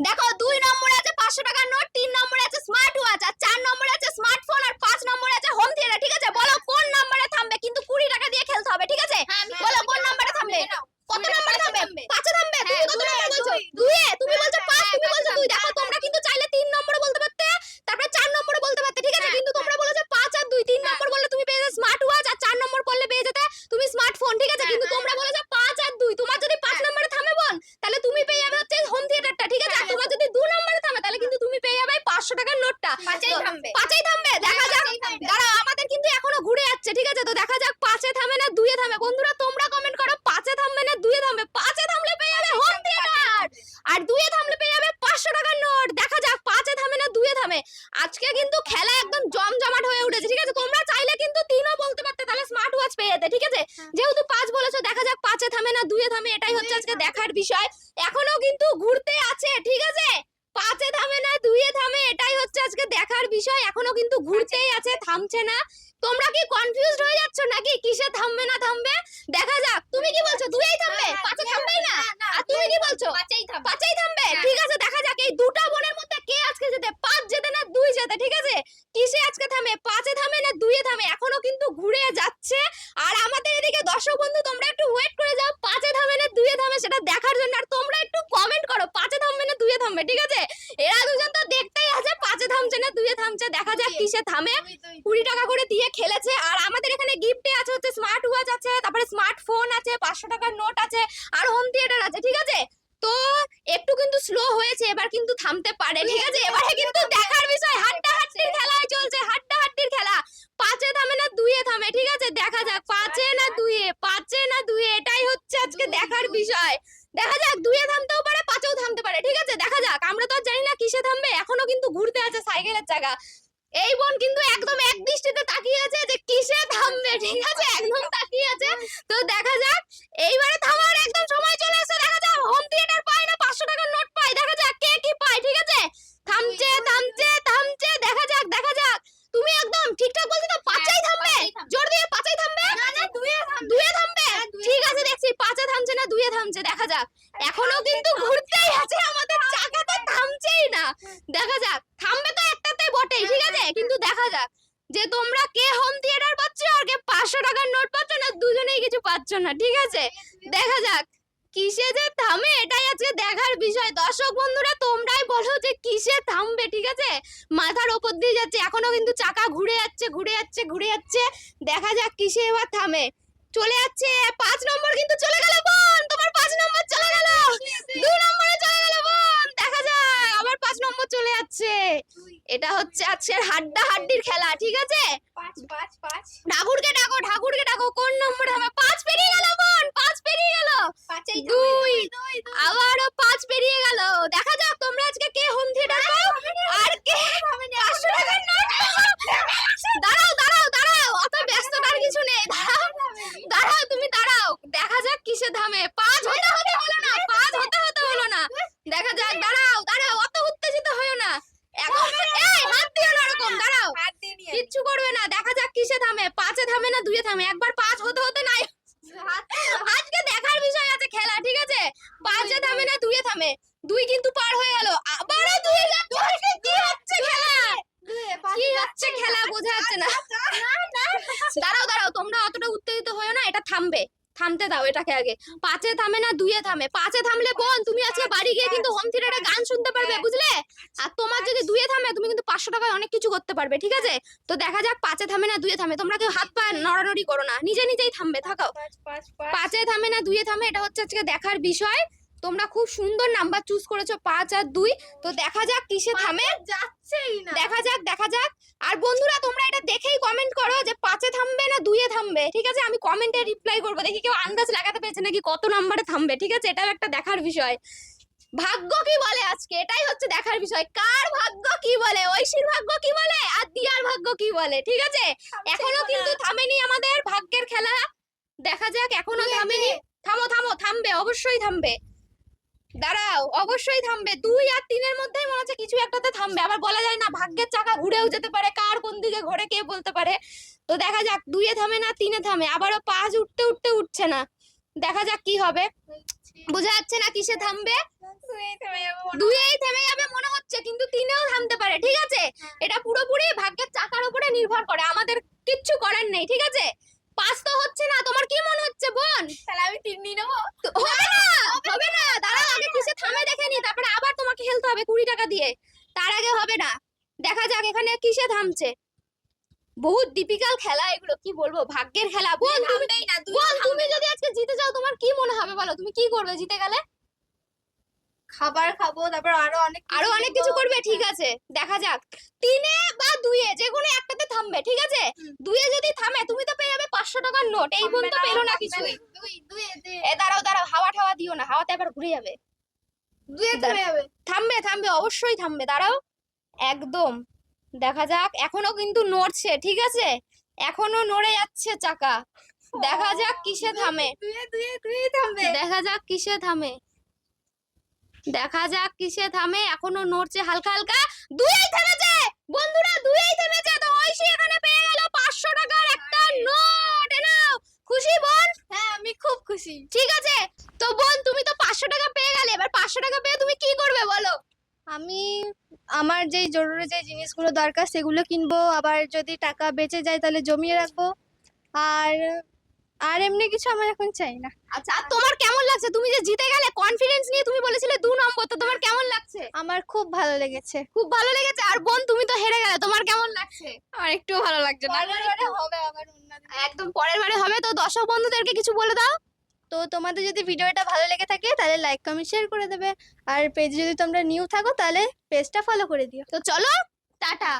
দেখো দুই নম্বরে আছে পাঁচশো টাকার নোট, তিন নম্বরে আছে স্মার্ট ওয়াচ আর চার নম্বরে আছে স্মার্টফোন আর পাঁচ নম্বরে আছে হোম থিয়েটার ঠিক আছে বলো কোন নম্বরে থামবে কিন্তু কুড়ি টাকা দিয়ে খেলতে হবে ঠিক আছে বলো কোন নম্বরে থামবে কত নম্বরে থামবে পাঁচে থামবে তুমি কত নম্বরে বলছো দুইয়ে তুমি বলছো পাঁচ তুমি বলছো দুই দেখো তোমরা কিন্তু চাইলে তিন নম্বরে বলতে পারতে তারপরে চার নম্বরে বলতে পারতে ঠিক আছে কিন্তু তোমরা বলেছ পাঁচ আর দুই তিন নম্বর বললে তুমি পেয়ে যেতে স্মার্ট ওয়াচ আর চার নম্বর বললে পেয়ে যেতে তুমি স্মার্টফোন ঠিক আছে কিন্তু তোমরা বলেছ পাঁচ আর দুই তোমার যদি পাঁচ নম্বরে থামে বল তাহলে তুমি পেয়ে যাবে হচ্ছে হোম থিয়েটারটা ঠিক আছে আর তোমার যদি দু নম্বরে থামে তাহলে কিন্তু তুমি পেয়ে যাবে পাঁচশো টাকার নোটটা পাঁচেই তো থামবে। পাঁচেই থামবে দেখা যাক পাঁচেই থামবে। দাঁড়াও আমাদের কিন্তু এখনও ঘুরে যাচ্ছে ঠিক আছে তো দেখা যাক পাঁচে থামে বন্ধুরা তোমরা কমেন্ট করো পাঁচে থামবে না দুইয়ে থামবে পাঁচে থামলে পেয়ে যাবে হোম থিয়েটার আর দুইয়ে থামলে পেয়ে যাবে পাঁচশো টাকার নোট দেখা যাক পাঁচে থামে না দুইয়ে থামে আজকে কিন্তু খেলা একদম জমজমাট হয়ে উঠেছে ঠিক আছে? তোমরা চাইলে কিন্তু তিনও বলতে পারতে তাহলে স্মার্ট ওয়াচ পেয়ে যেতে ঠিক আছে? যেহেতু পাঁচ বলেছ দেখা যাক পাঁচে থামে না দুইয়ে থামে এটাই হচ্ছে আজকে দেখার বিষয়। এখনও কিন্তু ঘুরতে আছে ঠিক আছে? পাঁচে থামে না দুইয়ে থামে এটাই হচ্ছে আজকে দেখার বিষয়। এখনও কিন্তু ঘুরতেই আছে থামছে না। তোমরা কি কনফিউজড হয়ে যাচ্ছ নাকি? কিসে থামবে না থামবে? দেখা যাক। তুমি কি বলছো? দুইয়েই থামবে? পাঁচে থামবেই না? আর তুমি কি বলছো? পাঁচেই থামবে। পাঁচেই থামবে? হ্যাঁ। ঠিক আছে দেখা যাক। এই দুটা বোনের মধ্যে কে আজকে যেতে পাঁচ যেতে না দুই যেতে ঠিক আছে? কিসে আজকে থামে? পাঁচে থামে না দুইয়ে থামে? এখনও কিন্তু ঘুরে যাচ্ছে। আর আমাদের এদিকে দর্শক বন্ধু তোমরা একটু ওয়েট করে যাও। পাঁচে থামে না দুইয়ে থামে সেটা দেখার জন্য। আর তোমরা একটু কমেন্ট করো পাঁচে থামবে না দুইয়ে থামবে ঠিক আছে? এরা দুজন তো থামছে না দুইয়ে থামছে দেখা যাক কিসে থামে। কুড়ি টাকা করে দিয়ে খেলেছে আর আমাদের এখানে গিফটে আছে হচ্ছে স্মার্ট ওয়াচ আছে তারপরে স্মার্টফোন আছে পাঁচশো টাকার নোট আছে আর হোম থিয়েটার আছে ঠিক আছে? তো একটু কিন্তু স্লো হয়েছে এবার কিন্তু থামতে পারে ঠিক আছে? এবারে কিন্তু দেখার বিষয় হাড্ডা হাড্ডির খেলায় চলছে হাড্ডা হাড্ডির খেলা। পাঁচে থামে না দুইয়ে থামে ঠিক আছে? দেখা যাক পাঁচে না দুইয়ে পাঁচে না দুইয়ে এটাই হচ্ছে আজকে দেখার বিষয়। দেখা যাক দুইয়ে থামতেও পারে পাঁচেও থামতে পারে ঠিক আছে? দেখা যাক আমরা তো কিসে থামবে এখনও কিন্তু ঘুরতে আছে সাইকেলের চাকা। এই বোন কিন্তু একদম এক দৃষ্টিতে তাকিয়ে আছে যে কিসে থামবে ঠিক আছে? একদম তাকিয়ে আছে। তো দেখা যাক এইবারে থামার একদম সময় চলে এসেছে দেখা যাক হোম থিয়েটার পায় না পাঁচশো টাকার নোট পায়। দেখা যাক কে কি পায় ঠিক আছে? থামছে থামছে থামছে। দেখা যাক দেখা যাক। তুমি একদম ঠিকঠাক বলছো তো? পাঁচেই থামবে? জোর দিয়ে পাঁচাই থামবে? দুয়ে থামবে। হ্যাঁ, ঠিক আছে দেখছি পাঁচে থামছে না দুয়ে থামছে। দেখা যাক। কিন্তু দেখা যাক। যে তোমরা কে হোম থিয়েটার পাচ্ছ আর কে পাঁচশো টাকার নোট পাচ্ছ না দুজনেই কিছু পাচ্ছ না ঠিক আছে? দেখা যাক। কিসে যে থামে এটাই আজকে দেখার বিষয়। দর্শক বন্ধুরা তোমরাই বলো যে কিসে থামবে ঠিক আছে? মাথার ওপর দিয়ে যাচ্ছে। এখনও কিন্তু চাকা ঘুরে যাচ্ছে ঘুরে যাচ্ছে ঘুরে যাচ্ছে। দেখা যাক কিসে এবার থামে। চলে যাচ্ছে পাঁচ নম্বর কিন্তু চলে গেল বোন। তোমার পাঁচ নম্বর চলে গেল। দু নম্বরে চলে গেল বোন। দেখা যাক আবার পাঁচ নম্বর চলে যাচ্ছে। এটা হচ্ছে আজকের হাড্ডা হাড্ডির খেলা ঠিক আছে? পাঁচ পাঁচ পাঁচ। ঠাকুরকে ডাকো ঠাকুরকে ডাকো কোন নম্বরে হবে? পাঁচ পেরিয়ে গেল বোন পাঁচ পেরিয়ে গেল। পাঁচেই দুই দুই দুই। আবারও পাঁচ পেরিয়ে গেল। দেখা যাক তোমরা আজকে কে হোম থিয়েটার পাও আর কে পাঁচশো টাকার নোট দাঁড়াও দাঁড়াও দাঁড়াও অত ব্যস্ততার কিছু নেই দাঁড়াও দাঁড়াও তুমি দাঁড়াও দেখা যাক কিসে ধামে পাঁচ হতে হতে হলো না পাঁচ হতে হতে হলো না দেখা যাক দাঁড়াও দাঁড়াও অত উত্তেজিত হয়েও না এখন এই হাত দিও না ওরকম দাঁড়াও হাত দিয়ে নিয়ে কিচ্ছু করবে না দেখা যাক কিসে থামে পাঁচে থামে না দুইয়ে থামে, একবার পাঁচ হতে হতে নাই। আজকে দেখার বিষয় আছে খেলা, ঠিক আছে? পাঁচে থামে না, দুইয়ে থামে। দুই কিন্তু পার হয়ে গেল। আবারও যাচ্ছে কি হচ্ছে খেলা? কি হচ্ছে খেলা, বোঝা যাচ্ছে না। দাঁড়াও দাঁড়াও, তোমরা অতটা উত্তেজিত হয়েও না, এটা থামবে। থামতে দাও এটাকে আগে। পাঁচে থামে না, দুইয়ে থামে। পাঁচে থামলে বোন তুমি আজকে বাড়ি গিয়ে কিন্তু হোম থিয়েটারে গান শুনতে পারবে, বুঝলে? আর তোমার যদি দুইয়ে থামে, তুমি কিন্তু অনেক কিছু করতে পারবে ঠিক আছে? তো দেখা যাক পাঁচে থামে না দুয়ে থামে। তোমরা কেউ হাত পা নড়ানড়ি করো না নিজে নিজেই থামবে থাকাও। পাঁচ পাঁচ পাঁচ। পাঁচে থামে না দুয়ে থামে এটা হচ্ছে আজকে দেখার বিষয়। তোমরা খুব সুন্দর নাম্বার চুজ করেছ পাঁচ আর দুই। তো দেখা যাক কিসে থামে। যাচ্ছেই না। দেখা যাক দেখা যাক। আর বন্ধুরা তোমরা এটা দেখেই কমেন্ট করো যে পাঁচে থামবে না দুইয়ে থামবে ঠিক আছে? আমি কমেন্টে রিপ্লাই করব। দেখি কেউ আন্দাজ লাগাতে পেরেছে নাকি কত নাম্বারে থামবে ঠিক আছে? এটাও একটা দেখার বিষয়। ভাগ্য কি বলে আজকে? এটাই হচ্ছে দেখার বিষয়। কার ভাগ্য কি বলে? ঐশীর ভাগ্য কি বলে? আর দিয়ার ভাগ্য কি বলে? ঠিক আছে? এখনও কিন্তু থামেনি আমাদের ভাগ্যের খেলা। দেখা যাক এখনও থামেনি। থামো থামো থামবে অবশ্যই থামবে। দাঁড়াও অবশ্যই থামবে। দুই আর তিনের মধ্যেই মনে হচ্ছে কিছু একটাতে থামবে। আবার বলা যায় না ভাগ্যের চাকা ঘুরেও যেতে পারে। কার কোন দিকে ঘোরে কে বলতে পারে? তো দেখা যাক দুইয়ে থামে না তিনে থামে। আবারও পাঁচ উঠতে উঠতে উঠছে না। দেখা যাক কি হবে। বোঝা যাচ্ছে না কিসে থামবে? দুয়েই থেমে যাবে মনে দুইয়েই থেমে যাবে মনে হচ্ছে কিন্তু তিনেও থামতে পারে ঠিক আছে? হ্যাঁ। এটা পুরোপুরি ভাগ্যের চাকার উপরে নির্ভর করে আমাদের কিচ্ছু করার নেই ঠিক আছে? পাস তো হচ্ছে না তোমার কি মনে হচ্ছে বোন? তাহলে আমি তিন নিয়ে নেব। হবে না হবে না দাঁড়াও আগে কিসে থামে দেখে নি তারপরে আবার তোমাকে খেলতে হবে কুড়ি টাকা দিয়ে। তার আগে হবে না। দেখা যাক এখানে কিসে থামছে? বহুত ডিপিক্যাল খেলা এগুলো কি বলব? ভাগ্যের খেলা। বল তুমি থামবেই না বল তুমি যদি আজকে জিতে যাও তোমার কি মনে হবে বলো? তুমি কি করবে জিতে গেলে? খাবার খাব তারপর আরও অনেক আরও অনেক কিছু করবে ঠিক আছে। দেখা যাক। তিনে বা দুইয়ে যে কোনো একটাতে থামবে ঠিক আছে। দুইয়ে যদি থামে তুমি তো পেয়ে যাবে পাঁচশো টাকার নোট। এই বোন তো পেল না কিছুই। এ দাঁড়াও দাঁড়াও হাওয়া ঠাওয়া দিও না হাওয়াতে আবার ঘুরে যাবে। দুই থেমে যাবে। থামবে থামবে অবশ্যই থামবে দাঁড়াও। একদম। দেখা যাক এখনও কিন্তু নড়ছে ঠিক আছে? এখনও নড়ে যাচ্ছে চাকা। দেখা যাক কিসে থামে। দুই দুই দুই দেখা যাক কিসে থামে। দেখা যাক কিসে থামে এখনও নড়ছে হালকা হালকা। দুইই থেমেছে! বন্ধুরা দুইই থেমেছে। তো ঐশী এখানে পেয়ে গেল পাঁচশো টাকার একটা নোট। এ নাও খুশি বোন? হ্যাঁ আমি খুব খুশি। ঠিক আছে। তো বোন তুমি তো পাঁচশো টাকা পেয়ে গেলে। এবার পাঁচশো টাকা পেয়ে তুমি কি করবে বলো? আমি আমার যেই জরুরি যে জিনিসগুলো দরকার সেগুলো কিনবো আবার যদি টাকা বেঁচে যায় তাহলে জমিয়ে রাখব। আর আর এমনি কিছু আমার এখন চাই না। আচ্ছা আর তোমার কেমন লাগছে? তুমি যে জিতে গেলে কনফিডেন্স নিয়ে তুমি বলেছিলে দু নম্বর তো তোমার কেমন লাগছে? আমার খুব ভালো লেগেছে। খুব ভালো লেগেছে? আর বোন তুমি তো হেরে গেলে তোমার কেমন লাগছে? আমার একটু ভালো লাগছে না। হবে আবার একদম পরের বারে হবে তো দর্শক বন্ধুদেরকে কিছু বলে দাও। তো তোমাদের যদি ভিডিওটা ভালো লেগে থাকে, তাহলে লাইক কমেন্ট শেয়ার করে দেবে। আর পেজে যদি তোমরা নিউ থাকো, তাহলে পেজটা ফলো করে দিও। তো চলো, টাটা।